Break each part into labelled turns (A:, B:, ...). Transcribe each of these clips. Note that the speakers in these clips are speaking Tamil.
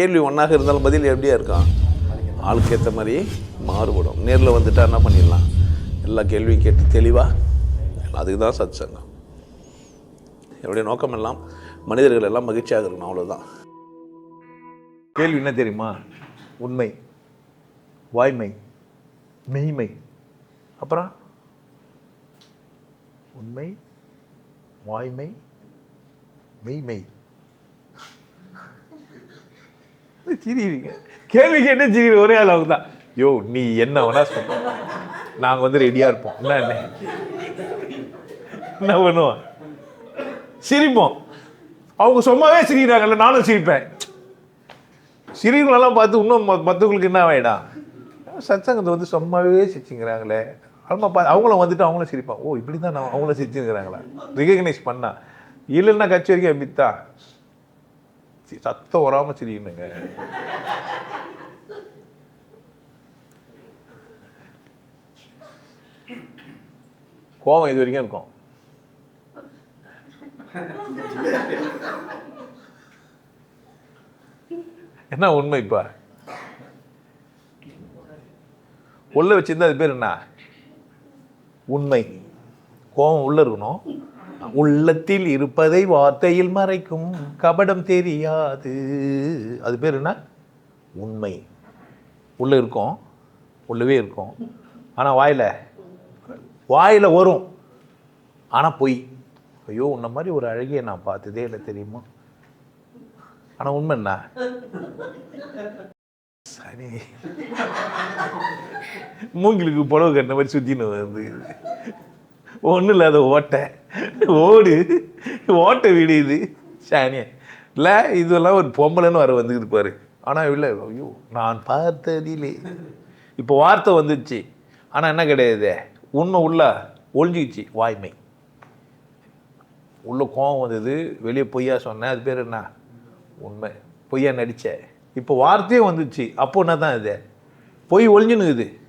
A: கேள்வி ஒன்றாக இருந்தாலும் பதில் எப்படியா இருக்கான் ஆளுக்கு ஏற்ற மாதிரி மாறுபடும். நேரில் வந்துட்டா என்ன பண்ணிடலாம்? எல்லா கேள்வியும் கேட்டு தெளிவாக அதுக்கு தான் சத் சங்கம் என்னுடைய நோக்கம் எல்லாம் மனிதர்கள் எல்லாம் மகிழ்ச்சியாக இருக்கணும் அவ்வளோதான்
B: கேள்வி என்ன தெரியுமா? உண்மை வாய்மை மெய்மை. அப்புறம் உண்மை வாய்மை மெய்மை. சிரிக்கிறீங்க கேள்விக்கு என்ன சிரிக்கிற ஒரே ஆள் அவங்க தான். யோ நீ என்ன வேணா சொல்ல நாங்கள் வந்து ரெடியாக இருப்போம். என்ன என்ன? என்ன பண்ணுவோம்? சிரிப்போம். அவங்க சும்மாவே சிரிக்கிறாங்கல்ல நானும் சிரிப்பேன். சிறியர்களெல்லாம் பார்த்து இன்னும் ம- மற்றவங்களுக்கு என்ன ஆகிடும் சத்சங்கத்தை வந்து சும்மாவே சிரிச்சுங்கிறாங்களே. அல்மா பா அவங்களும் வந்துட்டு அவங்களும் சிரிப்பான் ஓ இப்படி தான் நான் அவங்களும் சிரிச்சுங்கிறாங்களா? ரிகக்னைஸ் பண்ணா. இல்லைன்னா கட்சி வரைக்கும் சத்தம் வராமல் சிரிக்கணுங்க கோவம் இது வரைக்கும் இருக்கும் என்ன உண்மை இப்போ உள்ள வச்சிருந்தா அது பேர் என்ன உண்மை கோபம் உள்ள இருக்கணும் உள்ளத்தில் இருப்பதை வார்த்தையில் மறைக்கும். கபடம் தெரியாது. அது பேர் என்ன? உண்மை. உள்ளே இருக்கும். உள்ளவே இருக்கும். ஆனால் வாயில். வாயில் வரும். ஆனால் பொய். ஐயோ உன்ன மாதிரி ஒரு அழகிய நான் பார்த்ததே இல்லை தெரியுமா? ஆனால் உண்மை என்ன? சரி. மூங்கிலுக்கு புடவை கட்டின மாதிரி சுற்றின்னு வந்து ஒன்றும் இல்லாத ஓட்டை. ஓடு. ஓட்டை வீடு இது. சானியா இல்லை இதெல்லாம் ஒரு பொம்பளைன்னு வர வந்துக்கிட்டு பாரு. ஆனால் இல்லை ஐயோ நான் பார்த்ததிலே இப்போ வார்த்தை வந்துச்சு. ஆனால் என்ன கிடையாது. உண்மை உள்ள ஒழிஞ்சிக்கிச்சு வாய்மை. உள்ள கோவம் வந்தது. வெளியே பொய்யா சொன்னேன். அது பேர் என்ன? உண்மை. பொய்யா நடிச்ச. இப்போ வார்த்தையே வந்துச்சு. அப்போ என்ன தான் இது? பொய் ஒழிஞ்சுனுக்குது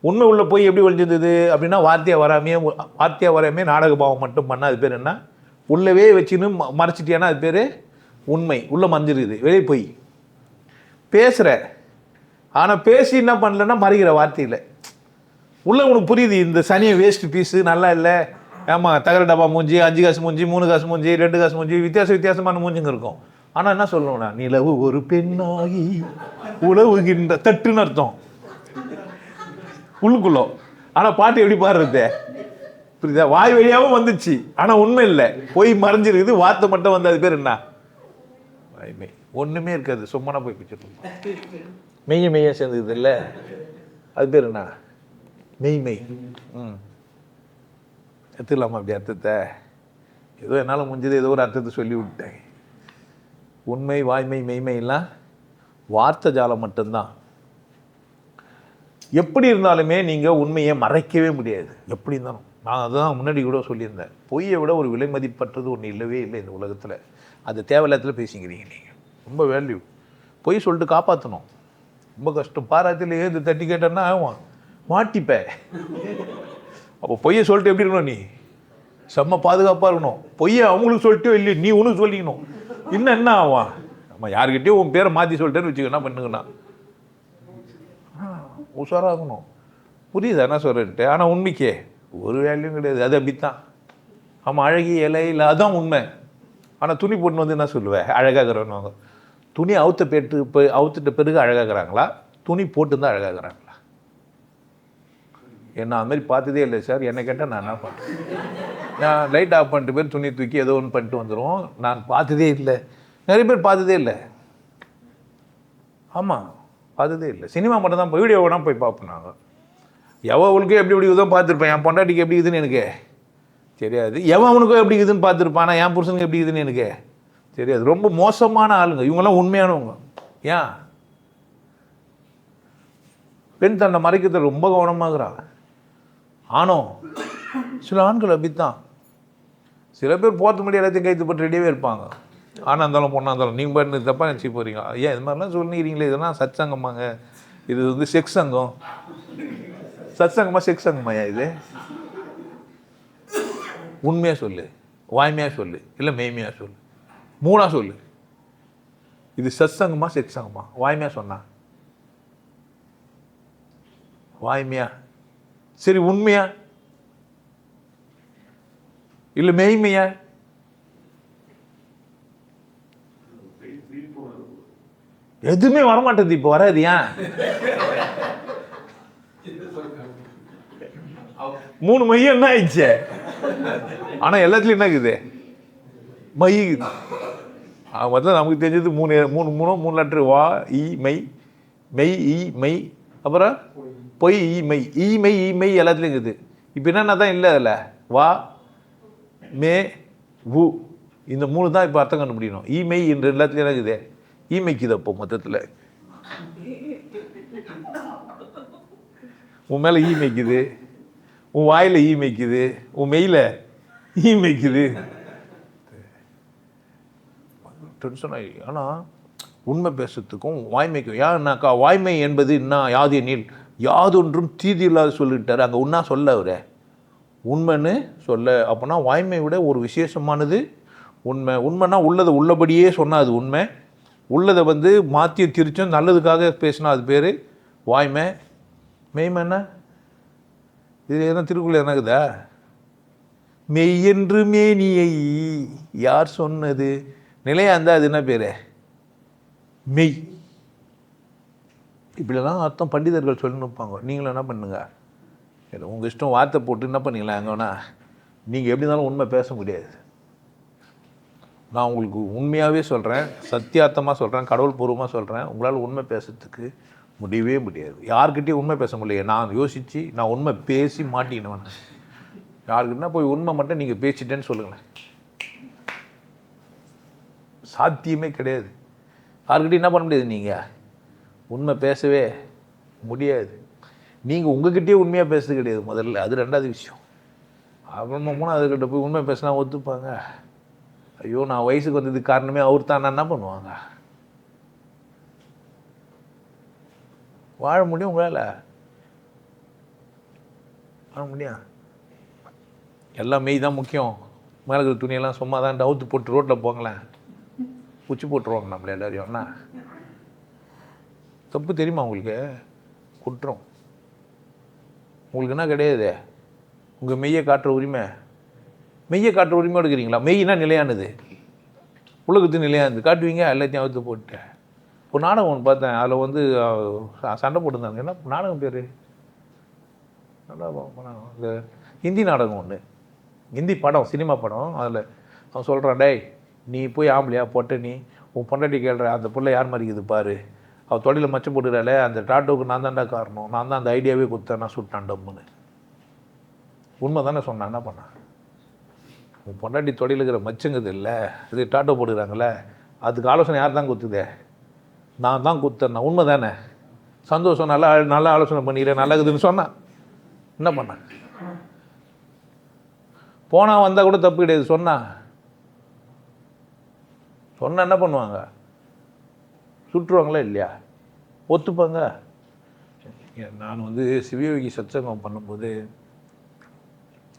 B: உண்மை உள்ளே போய் எப்படி ஒழிஞ்சிருந்தது அப்படின்னா வார்த்தையாக வராமையே வார்த்தையாக வராமே நாடக பாவம் மட்டும் பண்ணால் அது பேர் என்ன? உள்ளவே வச்சுன்னு ம- மறைச்சிட்டியானா அது பேர்? உண்மை. உள்ளே மறைஞ்சிருக்குது. வெளியே போய். பேசுகிற ஆனால் பேசி என்ன பண்ணலன்னா மறைகிற வார்த்தையில். உள்ளே உனக்கு புரியுது இந்த சனியை வேஸ்ட்டு பீஸு நல்லா இல்லை. ஏமா தகர டப்பா மூஞ்சி அஞ்சு காசு மூஞ்சி மூணு காசு மூஞ்சி ரெண்டு காசு மூஞ்சி வித்தியாச வித்தியாசமான மூஞ்சிங்க இருக்கும். ஆனால் என்ன சொல்லணும்னா நிலவு ஒரு பெண்ணாகி உழவுகின்ற தட்டுன்னு அர்த்தம். உள்ளுக்குள்ளோ. ஆனால் பாட்டு எப்படி பாடுறது புரியுதா? வாய் வழியாகவும் வந்துச்சு. ஆனால் உண்மை இல்லை. போய் மறைஞ்சிருக்குது. வார்த்தை மட்டும் வந்து அது பேர் என்ன? வாய்மை ஒன்றுமே இருக்காது. சும்மனா போய் பிடிச்சிருக்கோம் மெய்ய மெய்யா சேர்ந்துக்குது இல்லை? அது பேர் என்ன? மெய்மை ம். எடுத்துக்கலாமா அப்படி அர்த்தத்தை? ஏதோ என்னால் முடிஞ்சது ஏதோ ஒரு அர்த்தத்தை சொல்லி விட்டேன். உண்மை வாய்மை மெய்மையெல்லாம் வார்த்தை ஜாலம் மட்டும்தான். எப்படி இருந்தாலுமே நீங்கள் உண்மையை மறைக்கவே முடியாது. எப்படி இருந்தாலும். நான் அதுதான் முன்னாடி கூட சொல்லியிருந்தேன். பொய்யை விட ஒரு விலை மதிப்பற்றது ஒன்று இல்லவே இல்லை இந்த உலகத்தில். அது தேவையில்லாத்தில் பேசிக்கிறீங்க நீங்கள் ரொம்ப வேல்யூ பொய் சொல்லிட்டு காப்பாற்றணும் ரொம்ப கஷ்டம். பாராத்தில் ஏது தட்டி கேட்டேன்னா ஆகும் மாட்டிப்ப. அப்போ பொய்யை சொல்லிட்டு எப்படி இருக்கணும் நீ? செம்ம பாதுகாப்பாக இருக்கணும். பொய்யை அவங்களுக்கு சொல்லிட்டோ இல்லையோ நீ உனக்கு சொல்லிக்கணும். இன்னும் என்ன ஆகும்? நம்ம யாருக்கிட்டேயும் உன் பேரை மாற்றி சொல்லிட்டேன்னு வச்சுக்க என்ன பண்ணுங்கண்ணா உஷாராகணும். புரியுது? என்ன சொல்கிறேன்ட்டு ஆனால் உண்மைக்கே. ஒரு வேல்யூ கிடையாது. அது அப்படித்தான். ஆமாம் அழகி இலை இல்லை உண்மை. ஆனால் துணி போட்டுன்னு வந்து என்ன சொல்லுவேன் அழகாகிறவங்க துணி அவுத்த பேட்டு இப்போ அவுத்துட்ட பிறகு அழகாகிறாங்களா? துணி போட்டு தான் அழகாகிறாங்களா? என்ன அது மாதிரி பார்த்ததே இல்லை சார். என்னை கேட்டால் நான் என்ன பண்ணுறேன் நான் லைட் ஆஃப் பண்ணிட்டு பேர் துணி தூக்கி ஏதோ ஒன்று பண்ணிட்டு வந்துடுவோம் நான் பார்த்ததே இல்லை. நிறைய பேர் பார்த்ததே இல்லை. ஆமாம் பார்த்ததே இல்லை. சினிமா மட்டும் தான் வீடியோ வேணால் போய் பார்ப்போம் நாங்கள் எவன் உனக்கு எப்படி இப்படி இதுவும் பார்த்துருப்பேன்? என் பொண்டாட்டிக்கு எப்படி இதுன்னு எனக்கு தெரியாது. எவன் உனக்கு எப்படி இதுன்னு பார்த்துருப்பான்? என் புருஷனுக்கு எப்படி இதுன்னு எனக்கு தெரியாது. ரொம்ப மோசமான ஆளுங்க. இவங்கெல்லாம் உண்மையானவங்க. ஏன்? பெண் தன்னை மறைக்கிறது ரொம்ப கவனமாகிறா. ஆனோ சில ஆண்கள் அப்படித்தான். சில பேர் போகிறது முடியாது எல்லாத்தையும் கைத்து போட்டு ரெடியாகவே இருப்பாங்க. ஆணாக இருந்தாலும் பொண்ணாக இருந்தாலும் நீங்கள் பண்ணு தப்பாக நினச்சி போகிறீங்க ஏன் இது மாதிரிலாம் சொல்லிக்கிறீங்களே இதெல்லாம் சத் சங்கமாங்க இது வந்து செக்ஸ் சங்கம். சத் சங்கமா செக்ஸ் சங்கமாயா இது? உண்மையாக சொல்லு வாய்மையாக சொல்லு இல்லை மெய்மையாக சொல்லு. மூணாக சொல்லு. இது சத்சங்கமா செக்ஸங்கமா வாய்மையா சொன்னா. வாய்மையா? சரி உண்மையா? இல்லை மெய்மையா? எதுவுமே வரமாட்டேது இப்போ வராது ஏன்? மூணு மையம் என்ன ஆயிடுச்சு? ஆனால் எல்லாத்துலேயும் என்ன இருக்குது? மை இருக்குது. நமக்கு தெரிஞ்சது மூணு மூணு மூணு மூணு லெட்ரு வா இ மெய் மெய் இ மெய் அப்புறம் பொய் இ மெய் இ மெய் இ மெய் எல்லாத்துலேயும் இருக்குது. இப்போ என்னென்ன தான் இல்லை அதில். வா மே உ. இந்த மூணு தான் இப்போ அர்த்தம் கண்டுபிடிக்கணும். இ மெய் என்று எல்லாத்துலேயும் இருக்குது? ஈ அப்போ மொத்தத்தில். உன் மேலே ஈ மெய்க்குது உன் வாயில் ஈ மெய்க்குது உன் மெயில ஈ மெய்க்குது டென்ஷன் ஆகி ஆனால் உண்மை பேசுறதுக்கும் வாய்மைக்கும் ஏன்னாக்கா வாய்மை என்பது என்ன யாது எனில் யாதொன்றும் தீதி இல்லாத சொல்லிட்டார். அங்கே உன்னா சொல்ல அவரு. உண்மைன்னு சொல்ல அப்போனா வாய்மை விட ஒரு விசேஷமானது உண்மை. உண்மைன்னா உள்ளதை உள்ளபடியே சொன்னால் அது உண்மை. உள்ளதை வந்து மாற்றி திரிச்சும் நல்லதுக்காக பேசினா அது பேர். வாய்மை. மெய்மென்ன இது எதனா திருக்குறள் என்னக்குதா மெய்யென்று மேனியை யார் சொன்னது? நிலையா இருந்தால் அது என்ன பேர்? மெய். இப்படிலாம் அர்த்தம் பண்டிதர்கள் சொல்லி நிற்பாங்க நீங்களும் என்ன பண்ணுங்க? உங்கள் இஷ்டம் வார்த்தை போட்டு என்ன பண்ணிக்கலாம் எங்கன்னா நீங்கள் எப்படி இருந்தாலும் உண்மை பேச முடியாது. நான் உங்களுக்கு உண்மையாகவே சொல்கிறேன் சத்தியார்த்தமாக சொல்கிறேன் கடவுள் பூர்வமாக சொல்கிறேன் உங்களால் உண்மை பேசுறதுக்கு முடியவே முடியாது. யார்கிட்டையும் உண்மை பேச முடியல நான் யோசித்து நான் உண்மை பேசி மாட்டிக்கினவன் யாருக்குன்னா போய் உண்மை மட்டும் நீங்கள் பேசிட்டேன்னு சொல்லுங்களேன். சாத்தியமே கிடையாது. யாருக்கிட்டையும் என்ன பண்ண முடியாது நீங்கள் உண்மை பேசவே முடியாது. நீங்கள் உங்ககிட்டயே உண்மையாக பேசுறது கிடையாது முதல்ல. அது ரெண்டாவது விஷயம். அப்புறமா மூணாவது கிட்ட போய் உண்மை பேசினா ஒத்துப்பாங்க. ஐயோ நான் வயசுக்கு வந்ததுக்கு காரணமே அவர் தான் என்ன பண்ணுவாங்க? வாழ முடியும் உங்களால்? வாழ முடியும் எல்லாம் மெய் தான் முக்கியம். மேலே இருக்கிற துணியெல்லாம் சும்மா தான் டவுத்து போட்டு ரோட்டில் போங்களேன். உச்சி போட்டுருவாங்க நம்மள எல்லாரையும். என்ன? தப்பு தெரியுமா உங்களுக்கு? குற்றம். உங்களுக்கு என்ன கிடையாது? உங்கள் மெய்யை காட்டுற உரிமை. மெய்யை காட்டுற உரிமை எடுக்கிறீங்களா மெய்னா நிலையானது. உலகத்து நிலையானது. காட்டுவீங்க எல்லாத்தையும் அவுத்து போட்டு இப்போ நாடகம் ஒன்று பார்த்தேன். அதில் வந்து சண்டை போட்டிருந்தாங்க. என்ன நாடகம் பேர்? நல்லா இந்த ஹிந்தி நாடகம் ஒன்று ஹிந்தி படம் சினிமா படம். அதில் அவன் சொல்கிறான் டேய் நீ போய் ஆம்பளையா போட்ட நீ உன் பொண்டாட்டி கேள்ற அந்த பிள்ளை யார் மாதிரி பாரு. அவள் தொழில மச்சம் போட்டுக்கிறாளே அந்த டாட்டோவுக்கு நான் தான்டா காரணம். நான் தான் அந்த ஐடியாவே கொடுத்தேன் நான் சுட்டான் டம்முன்னு. உண்மை தானே சொன்னான். என்ன பண்ணான்? உன் பொண்டாட்டி தொடையில் இருக்கிற மச்சங்குது இல்லை? இது டாட்டோ போட்டுக்கிறாங்களே அதுக்கு ஆலோசனை யார் தான் குத்துதே? நான் தான் கொடுத்தேன் உண்மை தானே? சந்தோஷம் நல்லா நல்லா ஆலோசனை பண்ணிக்கிறேன் நல்லா இருக்குதுன்னு சொன்னான் என்ன பண்ணேன் போனால் வந்தால் கூட தப்பு கிடையாது சொன்னா. சொன்னால் என்ன பண்ணுவாங்க? சுற்றுவாங்களா இல்லையா? ஒத்துப்பாங்க. நான் வந்து சிவயோகி சத்சங்கம் பண்ணும்போது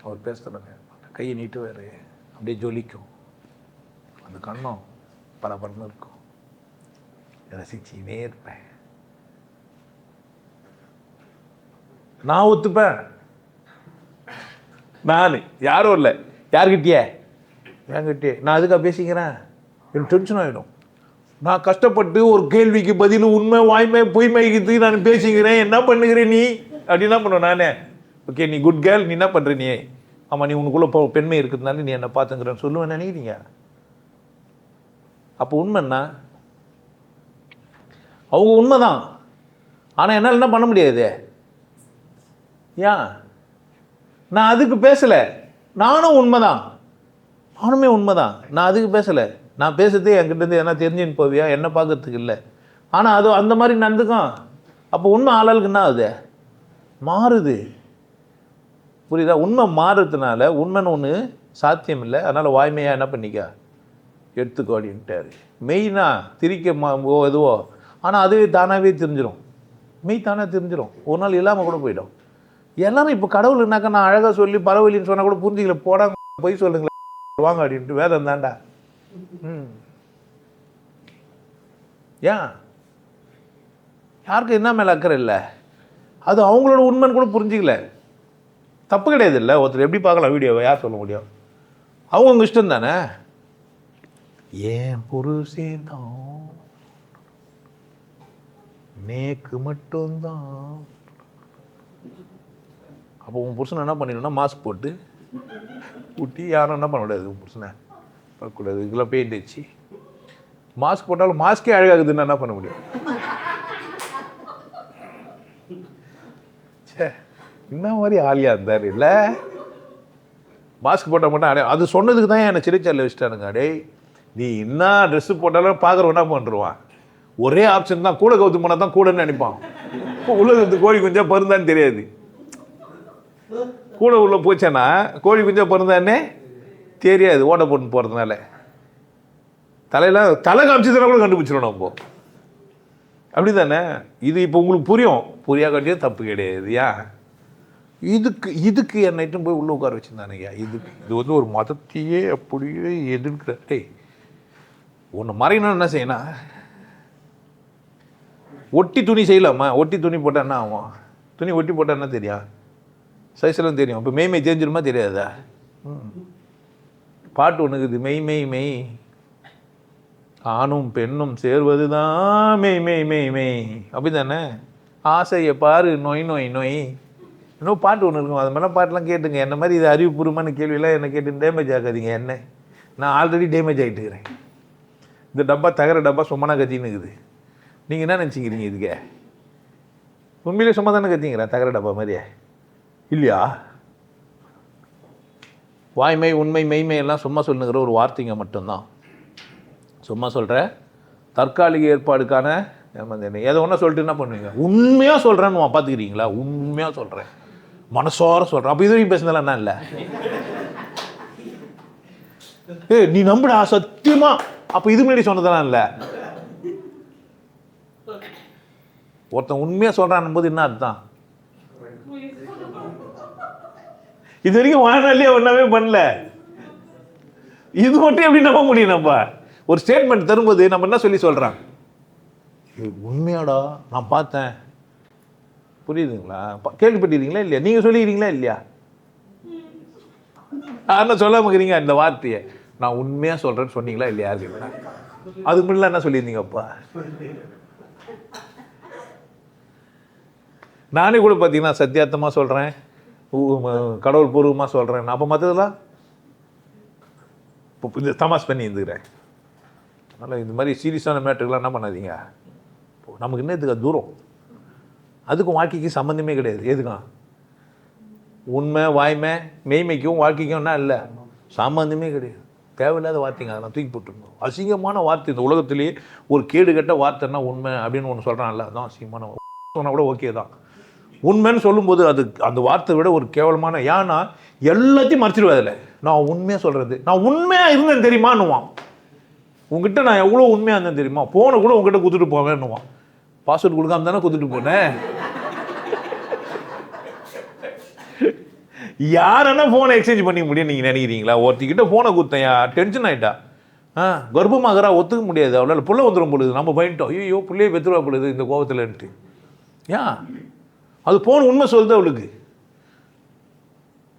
B: அவர் பேசுகிறாங்க கையை நீட்டு வேறு. அப்படியே ஜொலிக்கும். அந்த கண்ணம் பரபரன்னு இருக்கும். ரசிச்சுனே இருப்பேன். நான் ஒத்துப்பேன். நான் யாரும் இல்லை. யார்கிட்டயே? என்கிட்டயே. நான் அதுக்காக பேசிக்கிறேன்? எனக்கு டென்ஷன் ஆகிடும் நான் கஷ்டப்பட்டு ஒரு கேள்விக்கு பதில் உண்மை வாய்மை பொய்மைக்கு நான் பேசிக்கிறேன். என்ன பண்ணுகிறேன் நீ? அப்படி என்ன பண்ணுவேன் நானே? ஓகே நீ குட் கேர்ள் நீ என்ன பண்ணுற நீ? ஆமாம் நீ உனக்குள்ளே இப்போ பெண்மை இருக்கிறதுனால நீ என்னை பார்த்துங்கிறேன்னு சொல்லுவேன் நினைக்கிறீங்க அப்போ உண்மைன்னா அவங்க உண்மை தான் ஆனால் என்னால் என்ன பண்ண முடியாது ஏன்? நான் அதுக்கு பேசலை. நானும் உண்மை தான் நானுமே உண்மை தான் நான் அதுக்கு பேசலை. நான் பேசுறதே என்கிட்டேருந்து என்ன தெரிஞ்சுன்னு போவியா? என்ன பார்க்கறதுக்கு இல்லை. ஆனால் அது அந்த மாதிரி நடந்துக்கும். அப்போ உண்மை ஆளாளுக்கு என்ன ஆகுது? மாறுது. புரியுதா? உண்மை மாறுறதுனால உண்மைன்னு ஒன்று சாத்தியம் இல்லை அதனால் வாய்மையாக என்ன பண்ணிக்க? எடுத்துக்கோ அப்படின்ட்டார். மெயினாக திரிக்க மா எதுவோ. ஆனால் அதுவே தானாகவே தெரிஞ்சிடும் மெய் தானாக தெரிஞ்சிடும் ஒரு நாள் இல்லாமல் கூட போயிடும். எல்லாரும் இப்போ கடவுள் என்னக்கா நான் அழகாக சொல்லி பரவலின்னு சொன்னால் கூட புரிஞ்சிக்கல. போடாங்க போய் சொல்லுங்களேன் வாங்க அப்படின்ட்டு வேதம் தாண்டா ம். ஏன்? யாருக்கு என்ன மேலே அக்கறை இல்லை? அது அவங்களோட உண்மைன்னு கூட புரிஞ்சிக்கல. தப்பு கிடையாது இல்லை ஒருத்தர் எப்படி பார்க்கலாம் வீடியோவை யார் சொல்ல முடியும்? அவங்க இஷ்டம் தானே? ஏன் புருஷன் தான்? நேக்கு மட்டும்தான் அப்போ உன் புருஷன் என்ன பண்ணிடணும்னா மாஸ்க் போட்டு ஊட்டி யாரும் என்ன பண்ண முடியாது உன் புருஷனை. பார்க்கக்கூடாது. இதெல்லாம் பெயிண்ட் வச்சு மாஸ்க் போட்டாலும் மாஸ்க்கே அழகாகுதுன்னு என்ன பண்ண முடியும்? என்ன மாதிரி ஆலியா இருந்தார். இல்லை. மாஸ்க் போட்டால் மட்டும் அடையா அது சொன்னதுக்கு தான் என்னை சிறைச்சாலையில் வச்சுட்டானுங்க. அடே நீ என்ன ட்ரெஸ்ஸு போட்டாலும் பார்க்குற என்ன பண்ணுருவான் ஒரே ஆப்ஷன் தான். கூட கவுத்து போனால் தான் கூடன்னு நினைப்பான். இப்போ உலகத்து கோழி குஞ்சா பருந்தான்னு தெரியாது. கூட உள்ள போச்சேன்னா கோழி குஞ்சா பருந்தானே தெரியாது. ஓட போட்டு போகிறதுனால தலையில் தலை காமிச்சதுனா கூட கண்டுபிடிச்சிடணும் அப்போ அப்படி தானே இது இப்போ உங்களுக்கு புரியும். புரியா காட்டியும் தப்பு கிடையாது. ஏன்? இதுக்கு இதுக்கு என்னைட்டும் போய் உள்ளே உட்கார வச்சுருந்தானுங்க இதுக்கு. இது வந்து ஒரு மதத்தையே அப்படியே எதிர்க்கிற. டேய் ஒன்று மறையணும்னு என்ன செய்யணும்? ஒட்டி துணி செய்யலாமா? ஒட்டி துணி போட்டால் என்ன ஆகும்? துணி ஒட்டி போட்டால் என்ன தெரியும் சைஸ்லாம் தெரியும். இப்போ மெய் மெய் தெரிஞ்சிருமா தெரியாதா? ம். பாட்டு ஒன்று இருக்குது மெய் மெய் மெய். ஆணும் பெண்ணும் சேர்வது தான் மெய் மெய் மெய் மெய். அப்படி தானே ஆசையை பாரு நொய் நொய் நொய். இன்னும் பாட்டு ஒன்று இருக்கும். அது மாதிரிலாம் பாட்டெலாம் கேட்டுங்க. என்ன மாதிரி இது அறிவுபூர்வமான கேள்வியெல்லாம் என்ன கேட்டு டேமேஜ் ஆகாதீங்க. என்ன? நான் ஆல்ரெடி டேமேஜ் ஆகிட்டு இருக்கிறேன். இந்த டப்பா தகர டப்பா சும்மா கத்தின்னு இருக்குது. நீங்கள் என்ன நினச்சிக்கிறீங்க இதுக்கு? உண்மையிலே சும்மா தானே கத்திங்கிறேன் தகர டப்பா மாதிரியே? இல்லையா? வாய்மை உண்மை மெய்மை எல்லாம் சும்மா சொல்லுங்கிற ஒரு வார்த்தைங்க மட்டும்தான். சும்மா சொல்கிறேன் தற்காலிக ஏற்பாடுக்கான ஏதோ எதை ஒன்றா சொல்லிட்டு என்ன பண்ணுவீங்க? உண்மையாக சொல்கிறேன்னு பார்த்துக்கிறீங்களா உண்மையாக சொல்கிறேன் மனசோர சொல்கிறேன் அப்போ இது வரைக்கும் பேசுனதெல்லாம் என்ன இல்லை? ஏ நீ நம்புடா சத்தியமா. அப்போ இது முன்னாடி சொன்னதெல்லாம் இல்லை. ஒருத்தன் உண்மையாக சொல்கிறான் போது என்ன அர்த்தம்? இது வரைக்கும் வாழ்நாள்லயே ஒன்றாவே பண்ணல. இது மட்டும் எப்படி நம்ப முடியும் நம்ம? ஒரு ஸ்டேட்மெண்ட் தரும்போது நம்ம என்ன சொல்லி சொல்கிறான் உண்மையாடா. நான் பார்த்தேன். புரியுதுங்களா? கேள்விப்பட்டிருக்கீங்களா இல்லையா? நீங்கள் சொல்லிக்கிறீங்களா இல்லையா? என்ன சொல்ல இருக்கிறீங்க இந்த வார்த்தையை? நான் உண்மையாக சொல்கிறேன்னு சொன்னீங்களா இல்லையா? அதுக்கு முன்னாடி என்ன சொல்லியிருந்தீங்கப்பா நானே கூட பார்த்தீங்கன்னா சத்தியார்த்தமாக சொல்கிறேன் கடவுள் பூர்வமாக சொல்கிறேன் அப்போ மற்றதெல்லாம் இப்போ இந்த தமாஸ் பண்ணி இருந்துக்கிறேன். அதனால் இந்த மாதிரி சீரியஸான மேட்டருக்கெலாம் என்ன பண்ணாதீங்க. இப்போ நமக்கு என்ன இதுக்கு தூரம்? அதுக்கும் வாழ்க்கைக்கு சம்மந்தமே கிடையாது. எதுக்கும் உண்மை வாய்மை மெய்மைக்கும் வாழ்க்கைக்கும் என்ன இல்லை? சம்மந்தமே கிடையாது. தேவையில்லாத வார்த்தைங்க. அதெல்லாம் தூக்கி போட்டுருந்தோம் அசிங்கமான வார்த்தை இந்த உலகத்திலேயே. ஒரு கேடு கெட்ட வார்த்தைன்னா உண்மை அப்படின்னு ஒன்று சொல்கிறான்ல அதுதான் அசிங்கமான சொன்னால் கூட ஓகே தான். உண்மைன்னு சொல்லும்போது அது அந்த வார்த்தை விட ஒரு கேவலமான ஏன்னா எல்லாத்தையும் மறைச்சிடுவேன் அதில். நான் உண்மையாக சொல்கிறது நான் உண்மையாக இருந்தேன் தெரியுமான்னுவான். உங்ககிட்ட நான் எவ்வளோ உண்மையாக இருந்தேன் தெரியுமா? போனை கூட உங்ககிட்ட கொடுத்துட்டு போவேன்னுவான். பாஸ்வேர்டு கொடுக்காம தானே கொடுத்துட்டு போனேன். யாரன்னா ஃபோனை எக்ஸ்சேஞ்ச் பண்ணிக்க முடியும் நீங்கள் நினைக்கிறீங்களா? ஒருத்திக்கிட்ட ஃபோனை கொடுத்தையா டென்ஷன் ஆகிட்டா ஆ கர்ப்பமாகறா ஒத்துக்க முடியாது. அவளால் புள்ள வந்துடும் பொழுது நம்ம பயன்ட்டோம் ஐயோ பிள்ளையே பெற்றுருவா பொழுது இந்த கோபத்தில்ன்ட்டு ஏன் அது போன உண்மை சொல்லுது அவளுக்கு?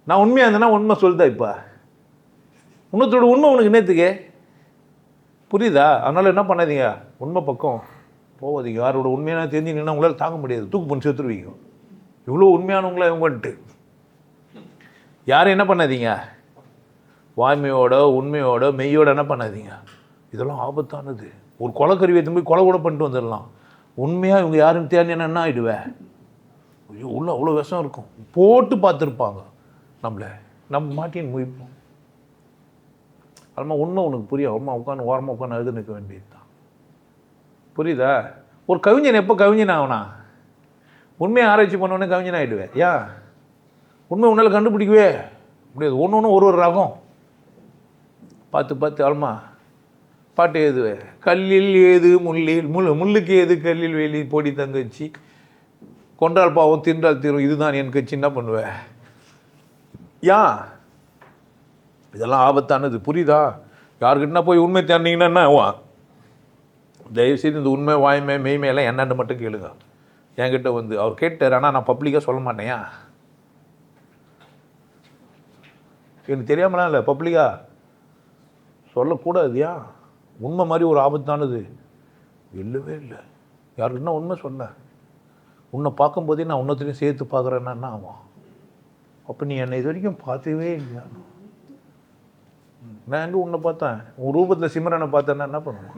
B: நான் உண்மையாக இருந்தேன்னா உண்மை சொல்லுதா இப்போ? உன்னத்தோட உண்மை உனக்கு நேற்றுக்கே புரியுதா? அதனால் என்ன பண்ணாதீங்க? உண்மை பக்கம் போவாதீங்க. யாரோட உண்மையான தெரிஞ்சிங்கன்னா உங்களால் தாங்க முடியாது. தூக்கு பண்ணி சேர்த்துருவீங்க இவ்வளோ உண்மையானவங்களா இவங்கன்ட்டு யாரும் என்ன பண்ணாதீங்க? வாய்மையோட உண்மையோட மெய்யோட என்ன பண்ணாதீங்க? இதெல்லாம் ஆபத்தானது. ஒரு கொலை கருவி எடுத்து போய் கொலை கூட பண்ணிட்டு வந்துடலாம். உண்மையாக இவங்க யாருன்னு தேடி என்ன ஆகிடுவேன் ஐயோ உள்ள அவ்வளோ விஷம் இருக்கும். போட்டு பார்த்துருப்பாங்க நம்மளை. நம்ம மாட்டின்னு முயப்போம். அதுமா உண்மை உனக்கு புரியும். அம்மா உட்காந்து ஓரமாக உட்காந்து அழுது நிற்க வேண்டியது தான் புரியுதா? ஒரு கவிஞன் எப்போ கவிஞன் ஆகுனா? உண்மையை ஆராய்ச்சி பண்ணோன்னே கவிஞன் ஆகிடுவேன் யா? உண்மை உன்னால் கண்டுபிடிக்கவே முடியாது. ஒன்று ஒன்று ஒரு ஒரு ரகம். பார்த்து பார்த்து ஆல்மா பாட்டு எழுதுவே கல்லில் ஏது முள்ளில் முள் முள்ளுக்கு ஏது கல்லில் வேலி போடி தங்கச்சி? கொன்றால் பாவம் தின்றால் தீரும். இதுதான் என் கட்சி. என்ன பண்ணுவேன் யா? இதெல்லாம் ஆபத்தானது. புரியுதா? யாருக்கிட்டனா போய் உண்மை தேர்ந்தீங்கன்னா என்ன? ஆகும்? தயவுசெய்து இந்த உண்மை வாய்மை மெய்மையெல்லாம் என்னென்னு மட்டும் கேளுங்க. என்கிட்ட வந்து அவர் கேட்டார். ஆனால் நான் பப்ளிக்காக சொல்ல மாட்டேயா எனக்கு தெரியாமலாம் இல்லை பப்ளிக்கா? ஏன் உண்மை மாதிரி ஒரு ஆபத்தானது இல்லவே இல்லை. யாருக்குன்னா உண்மை சொன்னேன் உன்னை பார்க்கும்போதே நான் உன்னத்தையும் சேர்த்து பார்க்குறேன்னா என்ன ஆகும்? அப்போ நீ என்னை இது வரைக்கும் பார்த்தவே இல்லையா? நான் எங்கே உன்னை பார்த்தேன்? உன் ரூபத்தில் சிமரனை பார்த்தேன்னா என்ன பண்ணுவோம்?